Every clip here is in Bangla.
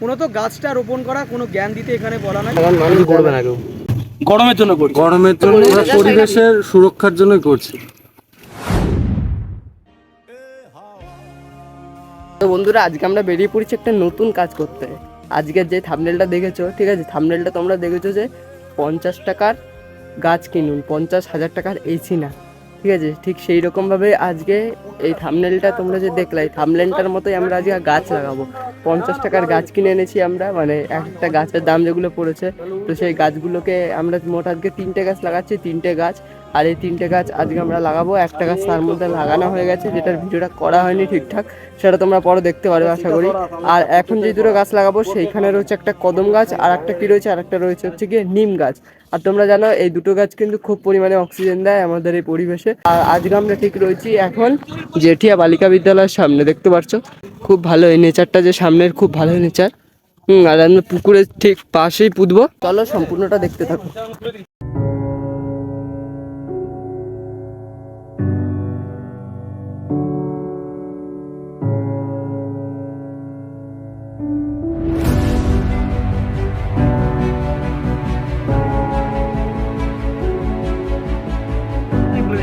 মূলত গাছটা রোপণ করা কোনো জ্ঞান দিতে এখানে বলা নাই। এখন মানুষ করবে না কেউ। গরমের জন্য করছি। গরমের জন্য আমরা পরিবেশের সুরক্ষার জন্যই করছি। তো বন্ধুরা আজকে আমরা বেরিয়ে পড়েছি একটা নতুন কাজ করতে। আজকের যে থামনেলটা দেখেছ ঠিক আছে? থামনেলটা তোমরা দেখেছ যে পঞ্চাশ টাকার গাছ কিনুন পঞ্চাশ হাজার টাকার এসি না। ঠিক আছে, ঠিক সেই রকমভাবে আজকে এই থামনেলটা তোমরা যে দেখলে, এই থামনেলটার মতোই আমরা আজকে গাছ লাগাবো। পঞ্চাশ টাকার গাছ কিনে এনেছি আমরা মানে একটা গাছের দাম যেগুলো পড়েছে, তো সেই গাছগুলোকে আমরা মোট আজকে তিনটে গাছ লাগাচ্ছি, তিনটে গাছ। আর এই তিনটে গাছ আজকে আমরা লাগাবো। একটা গাছ তার মধ্যে লাগানো হয়ে গেছে, যেটার ভিডিওটা করা হয়নি ঠিকঠাক, সেটা তোমরা পরে দেখতে পারবে আশা করি। আর এখন যে দুটো গাছ লাগাবো, সেইখানে রয়েছে একটা কদম গাছ, আর একটা কি রয়েছে? আর একটা রয়েছে হচ্ছে গিয়ে নিম গাছ। আর তোমরা জানো, এই দুটো গাছ কিন্তু খুব পরিমাণে অক্সিজেন দেয় আমাদের এই পরিবেশে। আর আজকে আমরা ঠিক রয়েছি এখন জেঠিয়া বালিকা বিদ্যালয়ের সামনে, দেখতে পাচ্ছ? খুব ভালো, এই নেচারটা যে সামনের, খুব ভালো নেচার হুম, আর আমরা পুকুরের ঠিক পাশেই পুঁতবো। চলো, সম্পূর্ণটা দেখতে থাকো।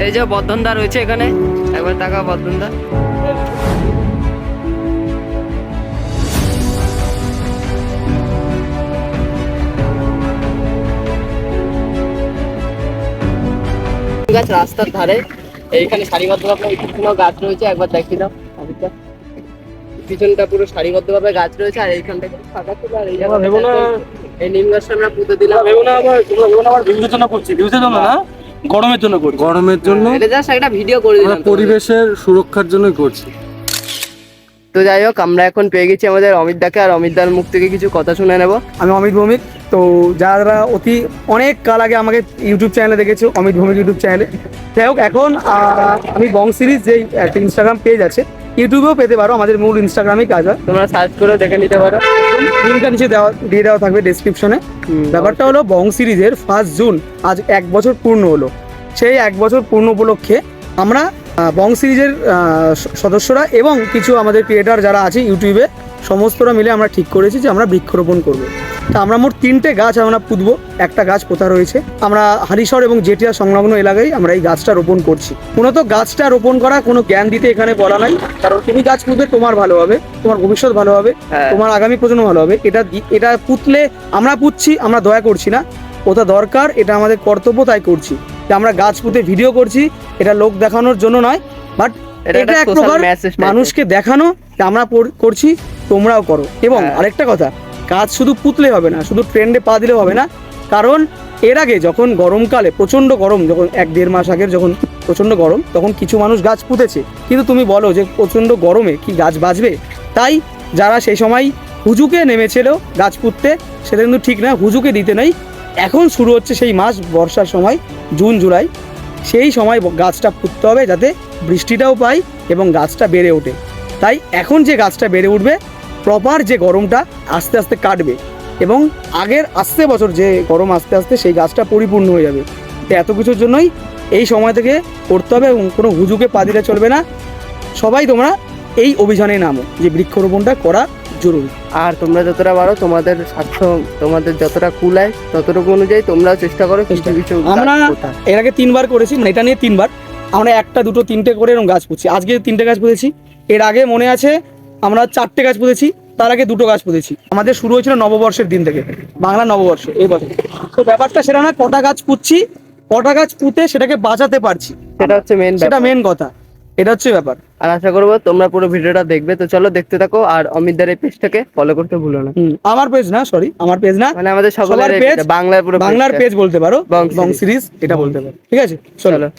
এই যে বর্ধনদা রয়েছে এখানে। একবার টাকা বর্ধনদা গাছ রাস্তার ধারে। এইখানে সারিবদ্ধভাবে পিছনেও গাছ রয়েছে একবার দেখিয়ে দাও। পিছনটা পুরো সারিবদ্ধভাবে গাছ রয়েছে আর এইখানটা ফাঁকা ছিল আর এই না। এই নিম গাছটা আমরা পুঁতে দিলাম। ভেবো না আবার ভেবো না আবার জন্য করছি। জন্য না? গরমের জন্য করছি। গরমের জন্য এটা জাস্ট একটা ভিডিও করে আমরা দিলাম। পরিবেশের সুরক্ষার জন্যই করছি। তো যাই হোক আমরা এখন পেয়ে গেছি আমাদের অমিত দাকে আর অমিত দার মুখ থেকে কিছু কথা শুনে নেব। আমি অমিত ভৌমিক। তো যারা অতি অনেক কাল আগে আমাকে ইউটিউব চ্যানেলে দেখেছ অমিত ভৌমিক ইউটিউব চ্যানেলে যাই হোক এখন আহ, আমি বং সিরিজ যে একটা ইনস্টাগ্রাম পেজ আছে ইউটিউবেও পেতে পারো আমাদের মূল ইনস্টাগ্রামেই কাজ হয়। তোমরা সার্চ করে দেখে নিতে পারো। লিঙ্কটা নিচে দেওয়া দিয়ে দেওয়া থাকবে ডেসক্রিপশনে ব্যাপারটা হলো বং সিরিজের ফার্স্ট জুন আজ এক বছর পূর্ণ হলো। সেই এক বছর পূর্ণ উপলক্ষে আমরা বং সিরিজের সদস্যরা এবং কিছু আমাদের ক্রিয়েটার যারা আছে ইউটিউবে সমস্তরা মিলে আমরা ঠিক করেছি যে আমরা বৃক্ষরোপণ করব। তা আমরা মোট তিনটে গাছ আমরা পুঁতবো একটা গাছ পোতা রয়েছে আমরা হারিশর এবং জেটিয়া সংলগ্ন এলাকায় আমরা এই গাছটা রোপণ করছি মূলত গাছটা রোপণ করা কোনো জ্ঞান দিতে এখানে বলা নাই কারণ তুমি গাছ পুঁতবে তোমার ভালো হবে তোমার ভবিষ্যৎ ভালো হবে হ্যাঁ। তোমার আগামী প্রজন্ম ভালো হবে এটা এটা পুতলে আমরা পুতছি আমরা দয়া করছি না ওটা দরকার এটা আমাদের কর্তব্য তাই করছি যে আমরা গাছ পুঁতে ভিডিও করছি এটা লোক দেখানোর জন্য নয় বাট এটা এক প্রকার। মানুষকে দেখানো আমরা করছি তোমরাও করো এবং হ্যাঁ। আরেকটা কথা গাছ শুধু পুতলে হবে না, শুধু ট্রেন্ডে পা দিলে হবে না। কারণ এর আগে যখন গরমকালে, প্রচণ্ড গরম, যখন এক দেড় মাস আগের যখন প্রচণ্ড গরম, তখন কিছু মানুষ গাছ পুঁতেছে। কিন্তু তুমি বলো যে প্রচণ্ড গরমে কি গাছ বাঁচবে? তাই যারা সেই সময় হুজুকে নেমেছিল গাছ পুঁততে, সেটা কিন্তু ঠিক না, হুজুকে দিতে নেই। এখন শুরু হচ্ছে সেই মাস বর্ষার সময়, জুন, জুলাই। সেই সময় গাছটা পুঁততে হবে যাতে বৃষ্টিটাও পায় এবং গাছটা বেড়ে ওঠে। তাই এখন যে গাছটা বেড়ে উঠবে প্রপার যে গরমটা আস্তে আস্তে কাটবে এবং আগের আস্তে বছর যে গরম আস্তে আস্তে সেই গাছটা পরিপূর্ণ হয়ে যাবে। তো এত কিছুর জন্যই এই সময় থেকে করতে হবে এবং কোনো হুজুকে পা দিলে চলবে না। সবাই তোমরা এই অভিযানে নামো যে বৃক্ষরোপণটা করা জরুরি। আর তোমরা যতটা পারো তোমাদের স্বার্থ তোমাদের যতটা কুলায় ততটুকু অনুযায়ী তোমরাও চেষ্টা করো কিছু কিছু আমরা এর আগে তিনবার করেছি মানে এটা নিয়ে তিনবার। আমরা একটা দুটো তিনটে করে এরকম গাছ পুঁতছি। আজকে তিনটে গাছ পুঁতেছি। এর আগে মনে আছে আমরা চারটে গাছ পুঁতেছি তার আগে দুটো গাছ পুঁতেছি। আমাদের শুরু হয়েছিল নববর্ষের দিন থেকে বাংলা নববর্ষ এই বছর। তো ব্যাপারটা সেটা না কটা গাছ পুঁতছি কটা গাছ পুঁতে সেটাকে বাঁচাতে পারছি। সেটা হচ্ছে মেন সেটা মেন কথা এটা হচ্ছে ব্যাপার। আর আশা করব তোমরা পুরো ভিডিওটা দেখবে তো চলো দেখতে থাকো আর অমিতদার এই পেজটাকে ফলো করতে ভুলো না। আমার পেজ না সরি আমার পেজ না। মানে আমাদের সকলের পেজ বাংলার পুরো বাংলার পেজ বলতে পারো বং সিরিজ এটা বলতে পারো। ঠিক আছে? চলো।